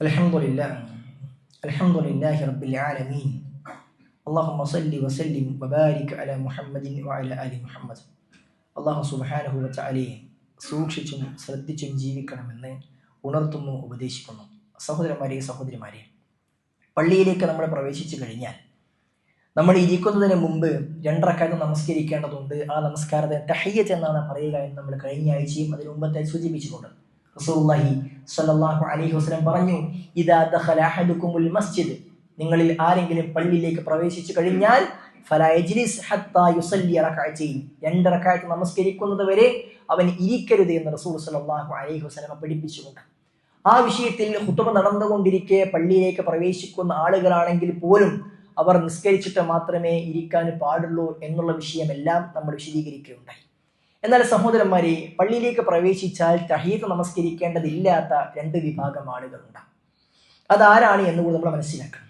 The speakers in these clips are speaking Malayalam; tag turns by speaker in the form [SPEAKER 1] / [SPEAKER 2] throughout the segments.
[SPEAKER 1] الحمد لله الحمد لله رب العالمين اللهم صل وسلم وبارك على محمد وعلى آل محمد അള്ളാഹു സുബാനഹു വച്ചാലയെ സൂക്ഷിച്ചും ശ്രദ്ധിച്ചും ജീവിക്കണമെന്ന് ഉണർത്തുന്നു ഉപദേശിക്കുന്നു സഹോദരന്മാരെ സഹോദരിമാരെ പള്ളിയിലേക്ക് നമ്മൾ പ്രവേശിച്ചു കഴിഞ്ഞാൽ നമ്മൾ ഇരിക്കുന്നതിന് മുമ്പ് രണ്ടറക്കാലത്ത് നമസ്കരിക്കേണ്ടതുണ്ട് ആ നമസ്കാരത്തെ തഹയ്യത്ത് എന്നാണ് പറയുക എന്ന് നമ്മൾ കഴിഞ്ഞ ആഴ്ചയും അതിന് മുമ്പത്തെ സൂചിപ്പിച്ചിട്ടുണ്ട് റസൂലുള്ളാഹി സ്വല്ലല്ലാഹു അലൈഹി വസല്ലം പറഞ്ഞു ദഖല അഹദുകുമുൽ മസ്ജിദ്. നിങ്ങളിൽ ആരെങ്കിലും പള്ളിയിലേക്ക് പ്രവേശിച്ചു കഴിഞ്ഞാൽ രണ്ട് നമസ്കരിക്കുന്നത് വരെ അവൻ ഇരിക്കരുത് എന്ന് റസൂൽ സ്വല്ലല്ലാഹു അലൈഹി വസല്ലം പഠിപ്പിച്ചുകൊണ്ട്. ആ വിഷയത്തിൽ ഹുത്തുബ നടന്നുകൊണ്ടിരിക്കെ പള്ളിയിലേക്ക് പ്രവേശിക്കുന്ന ആളുകളാണെങ്കിൽ പോലും അവർ നിസ്കരിച്ചിട്ട് മാത്രമേ ഇരിക്കാൻ പാടുള്ളൂ എന്നുള്ള വിഷയമെല്ലാം നമ്മൾ വിശദീകരിക്കുകയുണ്ടായി. എന്നാൽ സഹോദരന്മാരെ പള്ളിയിലേക്ക് പ്രവേശിച്ചാൽ തഹീദ് നമസ്കരിക്കേണ്ടതില്ലാത്ത രണ്ട് വിഭാഗം ആളുകളുണ്ട് അതാരാണ് എന്നുകൂടി നമ്മൾ മനസ്സിലാക്കണം.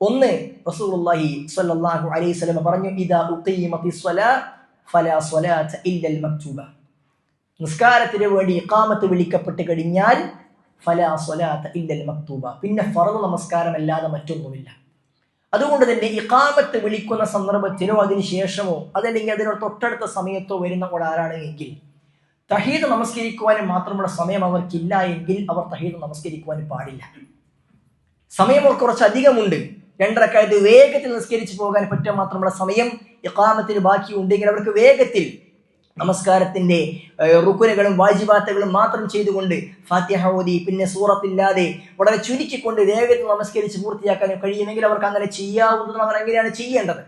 [SPEAKER 1] ഒന്ന് റസൂലുള്ളാഹി സ്വല്ലല്ലാഹു അലൈഹി വസല്ലം പറഞ്ഞു ഇദാ ഉഖീമത്തി സ്വലാ ഫലാ സ്വലാത ഇല്ലൽ മക്തൂബ. നിസ്കാരത്തിന് വേണ്ടി ഇഖാമത്ത് വിളിക്കപ്പെട്ട് കഴിഞ്ഞാൽ ഫലാ സ്വലാത ഇല്ലൽ മക്തൂബ. പിന്നെ ഫറു നമസ്കാരം അല്ലാതെ മറ്റൊന്നുമില്ല. അതുകൊണ്ട് തന്നെ ഇക്കാമത്ത് വിളിക്കുന്ന സന്ദർഭത്തിനോ അതിന് ശേഷമോ അതല്ലെങ്കിൽ അതിനോട് തൊട്ടടുത്ത സമയത്തോ വരുന്ന ഒരാളാണ് എങ്കിൽ തഹീദ് നമസ്കരിക്കുവാനും മാത്രമുള്ള സമയം അവർക്കില്ല എങ്കിൽ അവർ തഹീദ് നമസ്കരിക്കുവാനും പാടില്ല. സമയം കുറച്ച് അധികമുണ്ട്. രണ്ടരക്കാലത്ത് വേഗത്തിൽ നിസ്കരിച്ചു പോകാൻ പറ്റാൻ മാത്രമുള്ള സമയം ഇക്കാമത്തിന് ബാക്കി ഉണ്ടെങ്കിൽ അവർക്ക് വേഗത്തിൽ നമസ്കാരത്തിന്റെ ഏഹ്, വാജിബാത്തകളും മാത്രം ചെയ്തുകൊണ്ട് ഫാത്തിഹ ഓതി പിന്നെ സൂറത്തില്ലാതെ വളരെ ചുരുക്കിക്കൊണ്ട് വേഗത്തിൽ നമസ്കരിച്ച് പൂർത്തിയാക്കാൻ കഴിയുമെങ്കിൽ അവർക്ക് അങ്ങനെ ചെയ്യാവുന്നതും അവർ എങ്ങനെയാണ് ചെയ്യേണ്ടത്.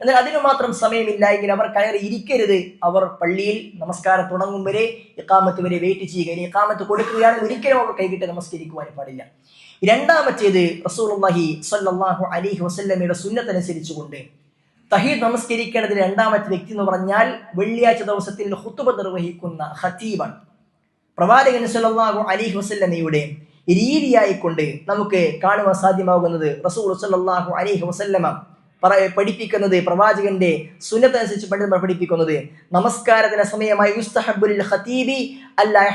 [SPEAKER 1] എന്നാൽ അതിനു മാത്രം സമയമില്ല എങ്കിൽ അവർ കയറി ഇരിക്കരുത്. അവർ പള്ളിയിൽ നമസ്കാരം തുടങ്ങും വരെ ഇക്കാമത്ത് വരെ വെയിറ്റ് ചെയ്യുക. ഇനി ഇക്കാമത്ത് കൊടുക്കുകയാണെങ്കിൽ ഒരിക്കലും അവർ കൈകിട്ട് നമസ്കരിക്കുവാൻ പാടില്ല. രണ്ടാമത്തേത് സ്വല്ലല്ലാഹു അലൈഹി വസല്ലമയുടെ സുന്നത്തനുസരിച്ചുകൊണ്ട് തഹീദ് നമസ്കരിക്കേണ്ടത് രണ്ടാമത്തെ വ്യക്തി എന്ന് പറഞ്ഞാൽ വെള്ളിയാഴ്ച ദിവസത്തിൽ ഹുത്തുബ നിർവഹിക്കുന്ന ഹത്തീബാണ് പ്രവാചകൻ സല്ലാഹു അലി വസല്ലമയുടെ രീതിയായിക്കൊണ്ട് നമുക്ക് കാണുവാൻ സാധ്യമാകുന്നത് റസൂൽ സല്ലാഹു അലൈഹി വസല്ലമ പഠിപ്പിക്കുന്നത് പ്രവാചകന്റെ സുന്നത്തനുസരിച്ച് പണ്ഡിതന്മാർ പഠിപ്പിക്കുന്നത് നമസ്കാരത്തിന് സമയമായി ഖതീബി അല്ലാ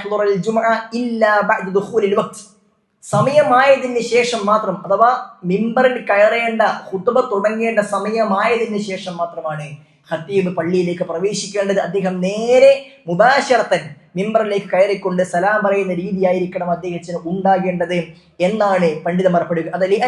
[SPEAKER 1] സമയമായതിന് ശേഷം മാത്രം അഥവാ മിമ്പറിൽ കയറേണ്ട ഹുത്തുബ തുടങ്ങേണ്ട സമയമായതിന് ശേഷം മാത്രമാണ് ഖത്തീബ് പള്ളിയിലേക്ക് പ്രവേശിക്കേണ്ടത്. അദ്ദേഹം നേരെ മുബാശറത്തൻ മിമ്പറിലേക്ക് കയറിക്കൊണ്ട് സലാം പറയുന്ന രീതിയായിരിക്കണം അദ്ദേഹത്തിന് ഉണ്ടാകേണ്ടത് എന്നാണ് പണ്ഡിതന്മാർ പഠിക്കുക അതല്ലേ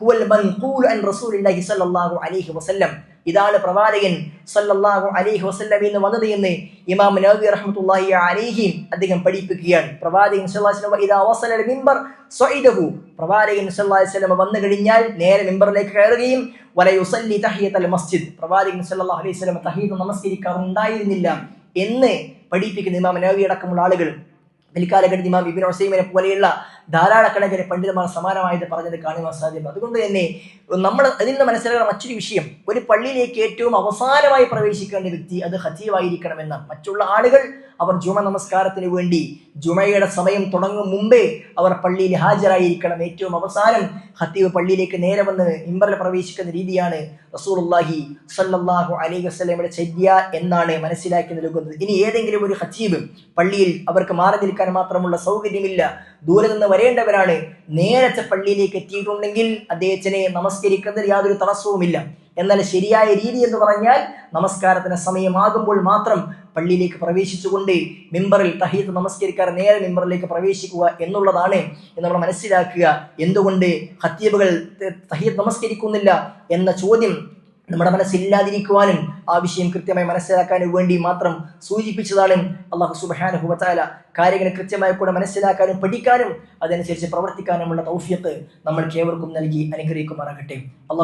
[SPEAKER 1] ഹുവൽ മൻഖൂൽ അൻ റസൂലുള്ളാഹി സ്വല്ലല്ലാഹു അലൈഹി വസല്ലം. ഇതാണ് പ്രവാചകൻ സല്ലല്ലാഹു അലൈഹി വസല്ലം എന്ന് വന്നത് എന്ന് ഇമാം നബി റഹ്മത്തുള്ളാഹി അലൈഹി അദ്ദേഹം പഠിപ്പിക്കുകയാണ്. പ്രവാചകൻ സല്ലല്ലാഹു മിമ്പർ സ്വഇദഹു. പ്രവാചകൻ സല്ലല്ലാഹു അലൈഹി വസല്ലം വന്നു കഴിഞ്ഞാൽ നേരെ മിമ്പറിലേക്ക് കയറുകയും വല യുസല്ലി തഹിയത്തൽ മസ്ജിദ്. പ്രവാചകൻ സല്ലല്ലാഹു അലൈഹി വസല്ലം തഹിയത്ത് നമസ്കരിക്കാറുണ്ടായിരുന്നില്ല എന്ന് പഠിപ്പിക്കുന്ന ഇമാം നബി അടക്കമുള്ള ആളുകൾ. പിൽക്കാലഘട്ടത്തിൽ ഇമാം ഇബിൻ ഹുസൈമിനെ പോലെയുള്ള ധാരാളക്കണക്കിന് പണ്ഡിതന്മാർ സമാനമായത് പറഞ്ഞത് കാണുവാൻ സാധ്യത അതുകൊണ്ട് തന്നെ നമ്മൾ അതിൽ നിന്ന് മനസ്സിലാക്കുന്ന മറ്റൊരു വിഷയം ഒരു പള്ളിയിലേക്ക് ഏറ്റവും അവസാനമായി പ്രവേശിക്കേണ്ട വ്യക്തി അത് ഹജീവായിരിക്കണമെന്ന് മറ്റുള്ള ആളുകൾ അവർ ജുമ നമസ്കാരത്തിന് വേണ്ടി ജുമയുടെ സമയം തുടങ്ങും മുമ്പേ അവർ പള്ളിയിൽ ഹാജരായിരിക്കണം. ഏറ്റവും അവസാനം ഹത്തീവ് പള്ളിയിലേക്ക് നേരെ വന്ന് ഇമ്പറിൽ പ്രവേശിക്കുന്ന രീതിയാണ് റസൂലുള്ളാഹി സല്ലല്ലാഹു അലൈഹി വസല്ലമയുടെ ചര്യ എന്നാണ് മനസ്സിലാക്കി നൽകുന്നത്. ഇനി ഏതെങ്കിലും ഒരു ഹത്തീബ് പള്ളിയിൽ അവർക്ക് മാറി നിൽക്കാൻ മാത്രമുള്ള സൗകര്യമില്ല ദൂരെ നിന്ന് വരേണ്ടവരാണ്. നേരത്തെ പള്ളിയിലേക്ക് എത്തിയിട്ടുണ്ടെങ്കിൽ അദ്ദേഹത്തിനെ നമസ്കരിക്കുന്നതിൽ യാതൊരു തടസ്സവുമില്ല. എന്നാൽ ശരിയായ രീതി എന്ന് പറഞ്ഞാൽ നമസ്കാരത്തിന് സമയമാകുമ്പോൾ മാത്രം പള്ളിയിലേക്ക് പ്രവേശിച്ചുകൊണ്ട് മെമ്പറിൽ തഹീത്ത് നമസ്കരിക്കാർ നേരെ മെമ്പറിലേക്ക് പ്രവേശിക്കുക എന്നുള്ളതാണ് എന്ന് നമ്മൾ മനസ്സിലാക്കുക. എന്തുകൊണ്ട് ഹത്തീബുകൾ തഹീത്ത് നമസ്കരിക്കുന്നില്ല എന്ന ചോദ്യം നമ്മുടെ മനസ്സില്ലാതിരിക്കുവാനും ആ വിഷയം കൃത്യമായി മനസ്സിലാക്കാൻ വേണ്ടി മാത്രം സൂചിപ്പിച്ചതാണ് അള്ളാഹു സുബാനുഹു വത്താല കാര്യങ്ങൾ കൃത്യമായി കൂടെ മനസ്സിലാക്കാനും പഠിക്കാനും അതനുസരിച്ച് പ്രവർത്തിക്കാനുമുള്ള തൗഫിയത്ത് നമ്മൾക്ക് ഏവർക്കും നൽകി അനുഗ്രഹിക്കുമാറാകട്ടെ. അള്ളാഹു